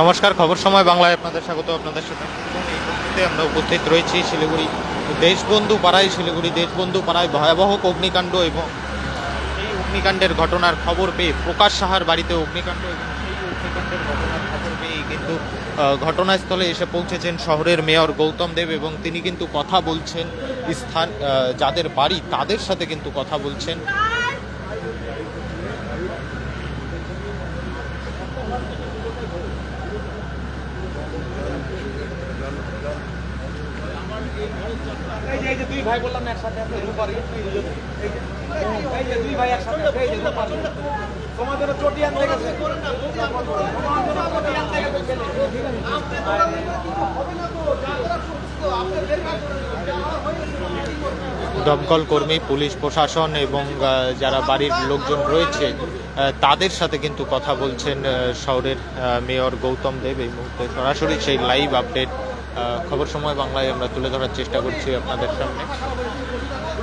নমস্কার, খবর সময় বাংলায় আপনাদের স্বাগত, আপনাদের সাথে এই আমরা উপস্থিত রয়েছি শিলিগুড়ি দেশবন্ধু পাড়ায়, শিলিগুড়ি দেশবন্ধু পাড়ায় ভয়াবহ অগ্নিকাণ্ড এবং এই অগ্নিকাণ্ডের ঘটনার খবর পেয়ে প্রকাশ সাহার বাড়িতে অগ্নিকাণ্ড এবং সেই অগ্নিকাণ্ডের ঘটনার খবর পেয়ে কিন্তু ঘটনাস্থলে এসে পৌঁছেছেন শহরের মেয়র গৌতম দেব এবং তিনি কিন্তু কথা বলছেন স্থান যাদের বাড়ি তাদের সাথে কিন্তু কথা বলছেন এই যে এই যে দুই ভাই বললাম না একসাথে আপনি রূপার এই যে এই যে দুই ভাই একসাথে এই যে রূপার তোমাদের চটি আনতে গেছে দমকল কর্মী, পুলিশ প্রশাসন এবং যারা বাড়ির লোকজন রয়েছে তাদের সাথে কিন্তু কথা বলছেন শহরের মেয়র গৌতম দেব। এই মুহূর্তে সরাসরি সেই লাইভ আপডেট খবর সময় বাংলায় আমরা তুলে ধরার চেষ্টা করছি আপনাদের সামনে।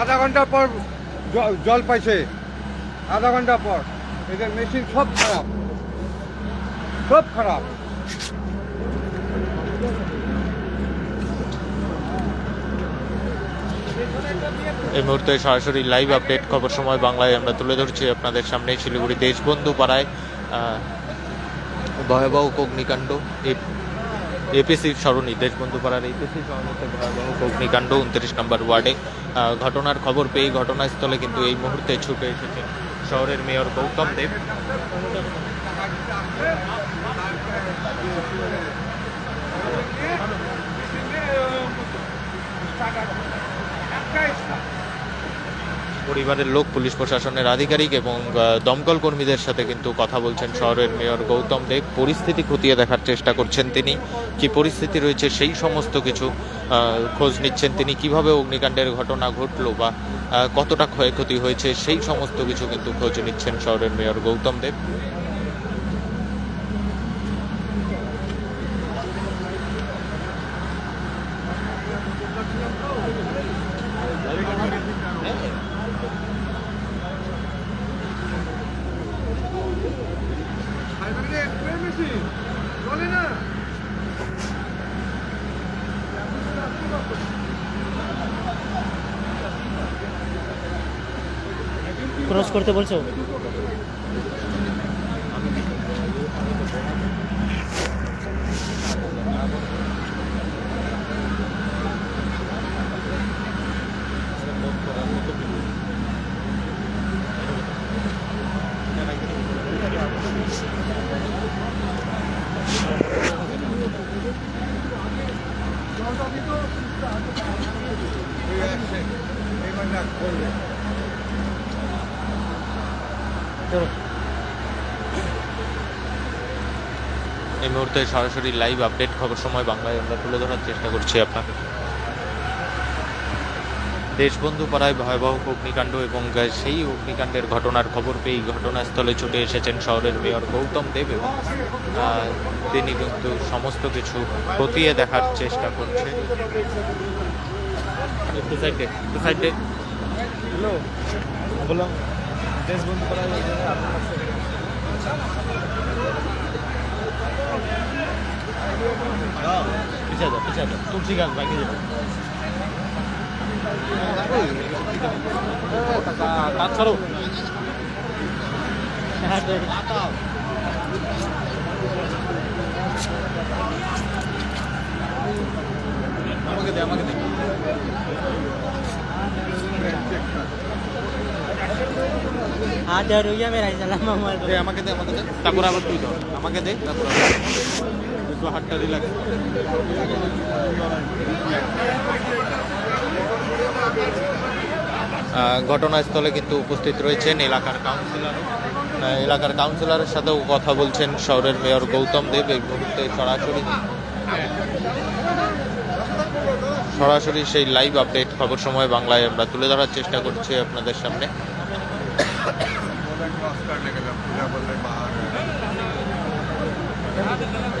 আধা ঘণ্টা পর জল পাইছে। আধা ঘণ্টা পর। এদের মেশিন সব খারাপ। সব খারাপ। এই মুহূর্তে সরাসরি লাইভ আপডেট খবর সময় বাংলায় আমরা তুলে ধরছি আপনাদের সামনে শিলিগুড়ি দেশবন্ধু পাড়ায় ভয়াবহ অগ্নিকাণ্ড। এপিসি সরণি দেশবন্ধু পাড়ার এপিসি সরণিতে ভয়াবহ অগ্নিকাণ্ড উনত্রিশ নম্বর ওয়ার্ডে। ঘটনার খবর পেয়ে ঘটনাস্থলে কিন্তু এই মুহূর্তে ছুটে এসেছেন শহরের মেয়র গৌতম দেব। পরিবারের লোক, পুলিশ প্রশাসনের আধিকারিক এবং দমকল কর্মীদের সাথে কিন্তু কথা বলছেন শহরের মেয়র গৌতম দেব। পরিস্থিতি খতিয়ে দেখার চেষ্টা করছেন তিনি। কি পরিস্থিতি রয়েছে সেই সমস্ত কিছু খোঁজ নিচ্ছেন তিনি। কীভাবে অগ্নিকাণ্ডের ঘটনা ঘটলো বা কতটা ক্ষয়ক্ষতি হয়েছে সেই সমস্ত কিছু কিন্তু খোঁজ নিচ্ছেন শহরের মেয়র গৌতম দেব চলে না ক্রস করতে বলছো? এই মুহূর্তে সরাসরি লাইভ আপডেট খবর সময় বাংলায় আমরা তুলে ধরার চেষ্টা করছি আপনাকে। দেশবন্ধু পাড়ায় ভয়াবহ অগ্নিকাণ্ড এবং সেই অগ্নিকাণ্ডের ঘটনার খবর পেয়ে ঘটনাস্থলে ছুটে এসেছেন শহরের মেয়র গৌতম দেব এবং তিনি কিন্তু সমস্ত কিছু খতিয়ে দেখার চেষ্টা করছে হ্যালো বললাম। দেশ বন্ধ করা পিছিয়ে যাও পিছিয়ে যাও। তুলসী গাছ বাকি যাবে কাজ ছাড়ো। আমাকে দে আমাকে দে। হ্যাঁ দেওয়া রইয়া আমার আমাকে দে আমাকে দে। আবার তুই দাও আমাকে দে ঘটনাস্থলে কিন্তু উপস্থিত রয়েছেন এলাকার কাউন্সিলর এলাকার কাউন্সিলরের সাথেও কথা বলছেন শহরের মেয়র গৌতম দেব। এই মুহূর্তে সরাসরি সরাসরি সেই লাইভ আপডেট খবর সময় বাংলায় আমরা তুলে ধরার চেষ্টা করছি আপনাদের সামনে।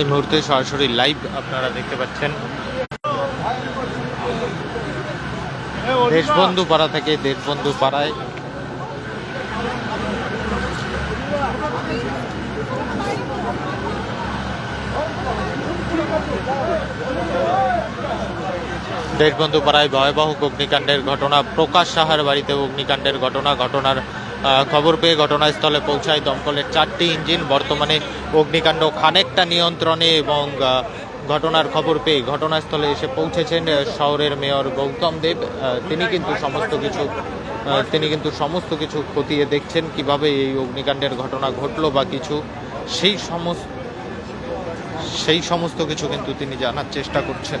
এই মুহূর্তে সরাসরি লাইভ আপনারা দেখতে পাচ্ছেন। দেশবন্ধু পাড়া থেকে দেশবন্ধু পাড়ায়। দেশবন্ধু পাড়ায় ভয়াবহ অগ্নিকাণ্ডের ঘটনা। প্রকাশ সাহার বাড়িতে অগ্নিকাণ্ডের ঘটনা, ঘটনার খবর পেয়ে ঘটনাস্থলে পৌঁছায় দমকলের চারটি ইঞ্জিন। বর্তমানে অগ্নিকাণ্ড খানিকটা নিয়ন্ত্রণে এবং ঘটনার খবর পেয়ে ঘটনাস্থলে এসে পৌঁছেছেন শহরের মেয়র গৌতম দেব। তিনি কিন্তু সমস্ত কিছু তিনি কিন্তু সমস্ত কিছু খতিয়ে দেখছেন, কীভাবে এই অগ্নিকাণ্ডের ঘটনা ঘটলো বা কিছু। সেই সমস্ত সেই সমস্ত কিছু কিন্তু তিনি জানার চেষ্টা করছেন।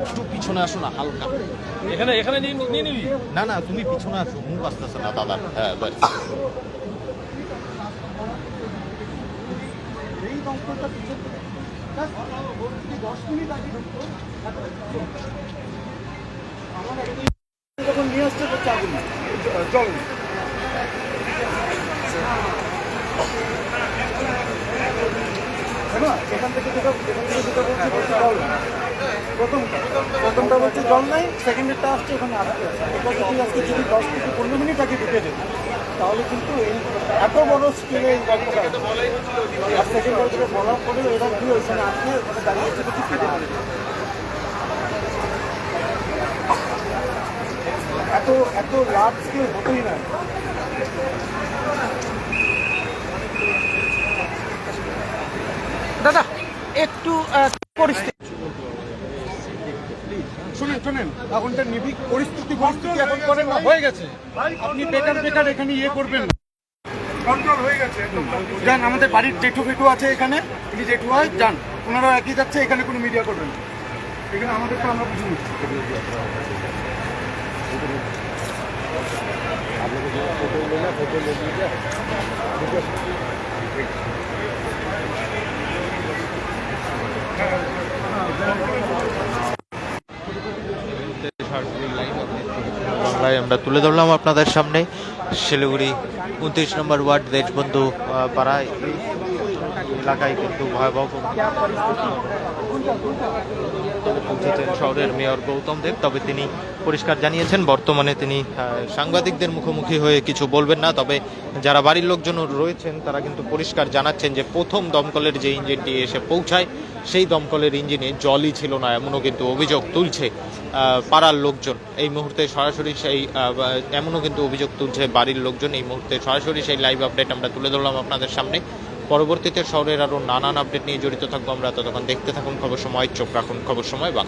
একটু পিছনে আসো না হালকা। এখানে এখানে নিয়ে নিবি? না না তুমি পিছনে আসো মুখ আসতেছে না দাদার হ্যাঁ বাস যখন নিয়ে আসছে তো চাবি চল এখান থেকে যেটা এখান থেকে যেটা বলছি জল। প্রথমটা প্রথমটা বলছে জল নাই সেকেন্ডেরটা আসছে ওখানে আসতে এটা যদি আজকে যদি দশ থেকে পনেরো মিনিট আগে ঢুকে যেত, তাহলে কিন্তু এই এত বড় স্কেলে এই গল্পটা আর বলার পরেও এরা কি ওইখানে আসলে ওখানে দাঁড়িয়ে থেকে এত এত লার্জ স্কেল হতোই না। একটু পরিস্থিতি শুনেন শুনেন এখনটা নিবিক পরিস্থিতি পরিস্থিতি এখন করেন না হয়ে গেছে। আপনি বেকার বেকার এখানে ইয়ে করবেন না। কন্ট্রোল হয়ে গেছে যান আমাদের বাড়ির জেঠু ফেটু আছে এখানে তিনি জেঠু হয় যান। ওনারা একই যাচ্ছে এখানে কোনো মিডিয়া করবেন এখানে আমাদের তো আমরা বুঝে নিচ্ছি। বাংলায় আমরা তুলে ধরলাম আপনাদের সামনে। শিলিগুড়ি উনত্রিশ নম্বর ওয়ার্ড দেশবন্ধু পাড়ায় এলাকায় কিন্তু ভয়াবহ শহরের মেয়র গৌতম দেব। তবে তিনি পরিষ্কার জানিয়েছেন, বর্তমানে তিনি সাংবাদিকদের মুখোমুখি হয়ে কিছু বলবেন না। তবে যারা বাড়ির লোকজন রয়েছেন, তারা কিন্তু পরিষ্কার জানাচ্ছেন যে প্রথম দমকলের যে ইঞ্জিনটি এসে পৌঁছায়, সেই দমকলের ইঞ্জিনে জলই ছিল না, এমনও কিন্তু অভিযোগ তুলছে পাড়ার লোকজন। এই মুহূর্তে সরাসরি সেই এমনও কিন্তু অভিযোগ তুলছে বাড়ির লোকজন। এই মুহূর্তে সরাসরি সেই লাইভ আপডেট আমরা তুলে ধরলাম আপনাদের সামনে। পরবর্তীতে শহরের আরও নানান আপডেট নিয়ে জড়িত থাকব আমরা। ততক্ষণ দেখতে থাকুন, খবর সময়, চোখ রাখুন, খবর সময়